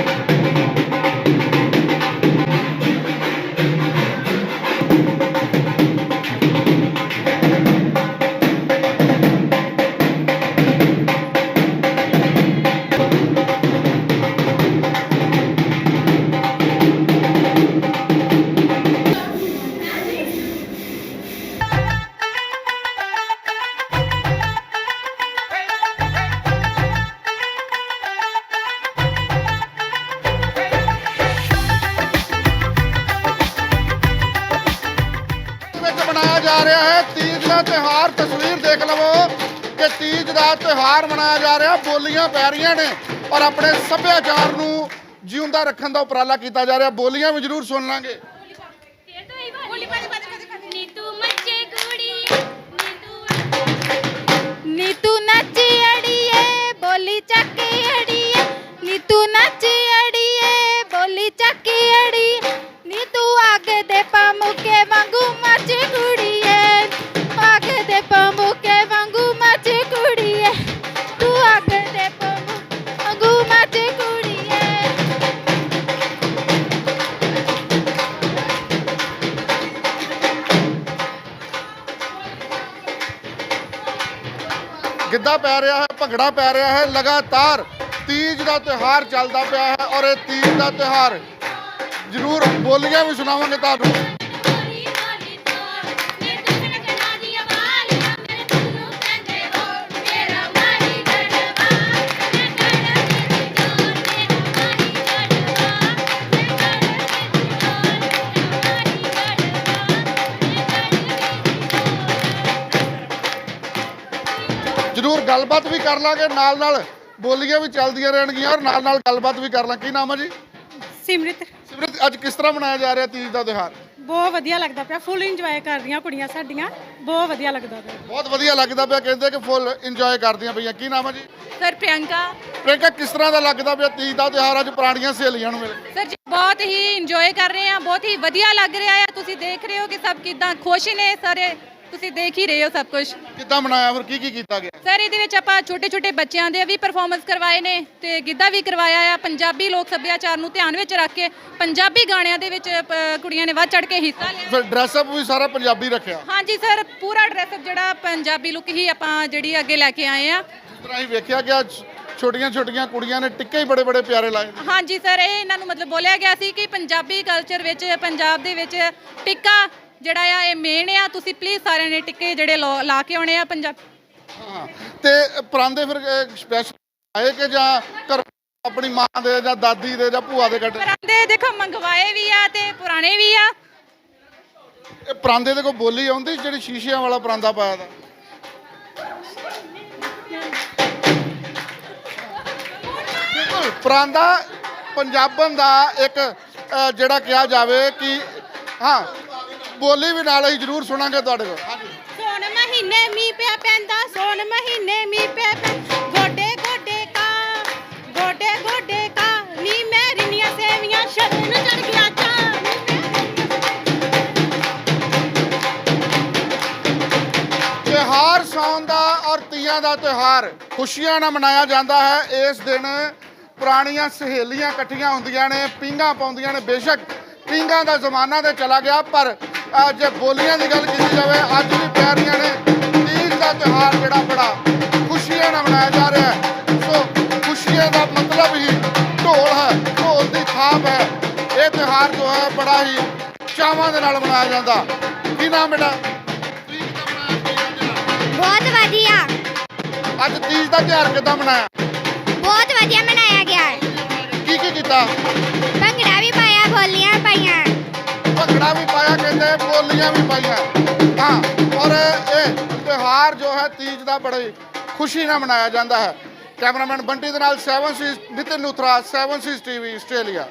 ਵਿੱਚ ਰਿਹਾ ਹੈ। ਤੀਜ ਦਾ ਤਿਉਹਾਰ ਤਸਵੀਰ ਦੇਖ ਲਵੋ ਕਿ ਤੀਜ ਦਾ ਤਿਉਹਾਰ ਮਨਾਇਆ ਜਾ ਰਿਹਾ। ਬੋਲੀਆਂ ਪੈ ਰਹੀਆਂ ਨੇ ਔਰ ਆਪਣੇ ਸੱਭਿਆਚਾਰ ਨੂੰ ਜਿਉਂਦਾ ਰੱਖਣ ਦਾ ਉਪਰਾਲਾ ਕੀਤਾ ਜਾ ਰਿਹਾ। ਬੋਲੀਆਂ ਵੀ ਜ਼ਰੂਰ ਸੁਣ ਲਾਂਗੇ। ਗਿੱਧਾ ਪੈ ਰਿਹਾ ਹੈ, ਭੰਗੜਾ ਪੈ ਰਿਹਾ ਹੈ, ਲਗਾਤਾਰ ਤੀਜ ਦਾ ਤਿਉਹਾਰ ਚੱਲਦਾ ਪਿਆ ਹੈ ਔਰ ਇਹ ਤੀਜ ਦਾ ਤਿਉਹਾਰ ਜ਼ਰੂਰ ਬੋਲੀਆਂ ਵੀ ਸੁਣਾਵਾਂਗੇ ਤੁਹਾਨੂੰ। ਜ਼ਰੂਰ ਗੱਲਬਾਤ ਵੀ ਕਰ ਲਾਂਗੇ ਨਾਲ ਨਾਲ ਬੋਲੀਆਂ ਵੀ ਚੱਲਦੀਆਂ ਰਹਿਣਗੀਆਂ ਔਰ ਨਾਲ ਨਾਲ ਗੱਲਬਾਤ ਵੀ ਕਰ ਲਾਂ ਕੀ ਨਾਮ ਹੈ ਜੀ? ਸਿਮਰਿਤ। ਸਿਮਰਤ ਅੱਜ ਕਿਸ ਤਰ੍ਹਾਂ ਮਨਾਇਆ ਜਾ ਰਿਹਾ ਤੀਜ ਦਾ ਤਿਉਹਾਰ? ਬਹੁਤ ਵਧੀਆ ਲੱਗਦਾ ਪਿਆ ਫੁੱਲ ਇੰਜੋਏ ਕਰ ਰਹੀਆਂ ਕੁੜੀਆਂ ਸਾਡੀਆਂ ਬਹੁਤ ਵਧੀਆ ਲੱਗਦਾ ਪਿਆ। ਬਹੁਤ ਵਧੀਆ ਲੱਗਦਾ ਪਿਆ ਕਹਿੰਦੇ ਕਿ ਫੁੱਲ ਇੰਜੋਏ ਕਰਦੀਆਂ ਪਈਆਂ। ਕੀ ਨਾਮ ਹੈ ਜੀ? ਸਰ ਪ੍ਰਿਯੰਕਾ। ਪ੍ਰਿੰਕਾ ਕਿਸ ਤਰ੍ਹਾਂ ਦਾ ਲੱਗਦਾ ਪਿਆ ਤੀਜ ਦਾ ਤਿਉਹਾਰ? ਅੱਜ ਪੁਰਾਣੀਆਂ ਸਹੇਲੀਆਂ ਨੂੰ ਮਿਲ ਕੇ? ਸਰ ਜੀ ਬਹੁਤ ਹੀ ਇੰਜੋਏ ਕਰ ਰਹੇ ਆ ਬਹੁਤ ਹੀ ਵਧੀਆ ਲੱਗ ਰਿਹਾ ਆ। ਤੁਸੀਂ ਦੇਖ ਰਹੇ ਹੋ ਕਿ ਸਭ ਕਿਦਾਂ ਖੁਸ਼ ਨੇ ਸਾਰੇ। ਤੁਸੀਂ ਦੇਖ ਹੀ ਰਹੇ ਹੋ ਸਭ ਕੁਝ ਕਿੱਦਾਂ ਮਨਾਇਆ ਫਿਰ ਕੀ ਕੀ ਕੀਤਾ ਗਿਆ? ਸਰ ਇਹਦੇ ਵਿੱਚ ਆਪਾਂ ਛੋਟੇ ਛੋਟੇ ਬੱਚਿਆਂ ਦੇ ਵੀ ਪਰਫਾਰਮੈਂਸ ਕਰਵਾਏ ਨੇ ਤੇ ਗਿੱਧਾ ਵੀ ਕਰਵਾਇਆ ਆ। ਪੰਜਾਬੀ ਲੋਕ ਸੱਭਿਆਚਾਰ ਨੂੰ ਧਿਆਨ ਵਿੱਚ ਰੱਖ ਕੇ ਪੰਜਾਬੀ ਗਾਣਿਆਂ ਦੇ ਵਿੱਚ ਪ- ਕੁੜੀਆਂ ਨੇ ਵੱਧ ਚੜ ਕੇ ਹਿੱਸਾ ਲਿਆ। ਫਿਰ ਡਰੈਸ ਅਪ ਵੀ ਸਾਰਾ ਪੰਜਾਬੀ ਰੱਖਿਆ? ਹਾਂਜੀ ਸਰ ਪੂਰਾ ਡਰੈਸ ਜਿਹੜਾ ਪੰਜਾਬੀ ਲੁੱਕ ਹੀ ਆਪਾਂ ਜਿਹੜੀ ਅੱਗੇ ਲੈ ਕੇ ਆਏ ਆ। ਜਿਸ ਤਰ੍ਹਾਂ ਹੀ ਵੇਖਿਆ ਗਿਆ ਛੋਟੀਆਂ ਛੋਟੀਆਂ ਕੁੜੀਆਂ ਨੇ ਟਿੱਕੇ ਹੀ ਬੜੇ ਬੜੇ ਪਿਆਰੇ ਲਾਏ। ਹਾਂਜੀ ਸਰ ਇਹ ਇਹਨਾਂ ਨੂੰ ਮਤਲਬ ਬੋਲਿਆ ਗਿਆ ਸੀ ਕਿ ਪੰਜਾਬੀ ਕਲਚਰ ਵਿੱਚ ਪੰਜਾਬ ਦੇ ਵਿੱਚ ਟਿੱਕਾ ਜਿਹੜਾ ਆ ਇਹ ਮੇਨ ਆ ਤੁਸੀਂ ਪਲੀਜ਼ ਸਾਰਿਆਂ ਨੇ ਟਿੱਕੇ ਜਿਹੜੇ ਲੋ- ਕੇ ਆਉਣੇ ਆ ਪੰਜਾਬ ਹਾਂ ਤੇ ਪਰਾਂਦੇ ਫਿਰ ਸਪੈਸ਼ਲ ਆਏ ਕਿ ਜਾਂ ਘਰ ਆਪਣੀ ਮਾਂ ਦੇ ਜਾਂ ਦਾਦੀ ਦੇ ਜਾਂ ਭੂਆ ਦੇ ਕੱਢੇ ਪਰਾਂਦੇ ਦੇਖੋ ਮੰਗਵਾਏ ਵੀ ਆ ਤੇ ਪੁਰਾਣੇ ਵੀ ਆ। ਇਹ ਪਰਾਂਦੇ ਦੇ ਕੋਈ ਬੋਲੀ ਆਉਂਦੀ ਜਿਹੜੀ ਸ਼ੀਸ਼ਿਆਂ ਵਾਲਾ ਪਰਾਂਦਾ ਪਾਇਆ ਦਾ। ਬਿਲਕੁਲ ਪਰਾਂਦਾ ਪੰਜਾਬਨ ਦਾ ਇੱਕ ਜਿਹੜਾ ਕਿਹਾ ਜਾਵੇ ਕਿ ਹਾਂ ਬੋਲੀ ਵੀ ਨਾਲ ਹੀ ਜ਼ਰੂਰ ਸੁਣਾਂਗੇ ਤੁਹਾਡੇ ਕੋਲ। ਸੋਨ ਮਹੀਨੇ ਮੀ ਪਿਆ ਪੈਂਦਾ ਸੋਨ ਮਹੀਨੇ ਮੀ ਪਿਆ ਪੈਂਦਾ ਗੋਡੇ ਗੋਡੇ ਕਾ ਗੋਡੇ ਗੋਡੇ ਕਾ ਨੀ ਮੈਰੀਆਂ ਸੇਵੀਆਂ ਸ਼ਰਨ ਚੜ ਗਿਆ ਚਾ। ਤਿਉਹਾਰ ਸਾਉਣ ਦਾ ਔਰ ਤੀਆਂ ਦਾ ਤਿਉਹਾਰ ਖੁਸ਼ੀਆਂ ਨਾਲ ਮਨਾਇਆ ਜਾਂਦਾ ਹੈ। ਇਸ ਦਿਨ ਪੁਰਾਣੀਆਂ ਸਹੇਲੀਆਂ ਇਕੱਠੀਆਂ ਹੁੰਦੀਆਂ ਨੇ ਪੀਂਘਾਂ ਪਾਉਂਦੀਆਂ ਨੇ। ਬੇਸ਼ੱਕ ਪੀਂਘਾਂ ਦਾ ਜ਼ਮਾਨਾ ਤੇ ਚਲਾ ਗਿਆ ਪਰ ਜੇ ਬੋਲੀਆਂ ਦੀ ਗੱਲ ਕੀਤੀ ਜਾਵੇ ਅੱਜ ਵੀ ਪਿਆਰੀਆਂ ਨੇ ਤੀਜ ਦਾ ਤਿਉਹਾਰ ਜਿਹੜਾ ਬੜਾ ਖੁਸ਼ੀਆਂ ਨਾਲ ਮਨਾਇਆ ਜਾ ਰਿਹਾ ਹੈ। ਸੋ ਖੁਸ਼ੀਆਂ ਦਾ ਮਤਲਬ ਹੀ ਢੋਲ ਹੈ ਢੋਲ ਦੀ ਥਾਪ ਹੈ। ਇਹ ਤਿਉਹਾਰ ਜੋ ਹੈ ਬੜਾ ਹੀ ਚਾਵਾਂ ਦੇ ਨਾਲ ਮਨਾਇਆ ਜਾਂਦਾ। ਕੀ ਨਾਮ ਬੇਟਾ? ਬਹੁਤ ਵਧੀਆ। ਅੱਜ ਤੀਜ ਦਾ ਤਿਉਹਾਰ ਕਿੱਦਾਂ ਮਨਾਇਆ? ਬਹੁਤ ਵਧੀਆ ਮਨਾਇਆ ਗਿਆ। ਹੈ। ਕੀ ਕੀ ਕੀਤਾ? ਭੰਗੜਾ ਵੀ ਪਾਇਆ ਬੋਲੀਆਂ ਪਾਈਆਂ। ਪਾਇਆ ਬੋਲੀਆਂ ਵੀ ਪਾਈਆਂ। ਹਾਂ ਔਰ ਇਹ ਤਿਉਹਾਰ ਜੋ ਹੈ ਤੀਜ ਦਾ ਬੜੀ ਖੁਸ਼ੀ ਨਾਲ ਮਨਾਇਆ ਜਾਂਦਾ ਹੈ। ਕੈਮਰਾਮੈਨ ਬੰਟੀ ਦੇ ਨਾਲ 7 C Nitin Nuthra 7 C TV, Australia.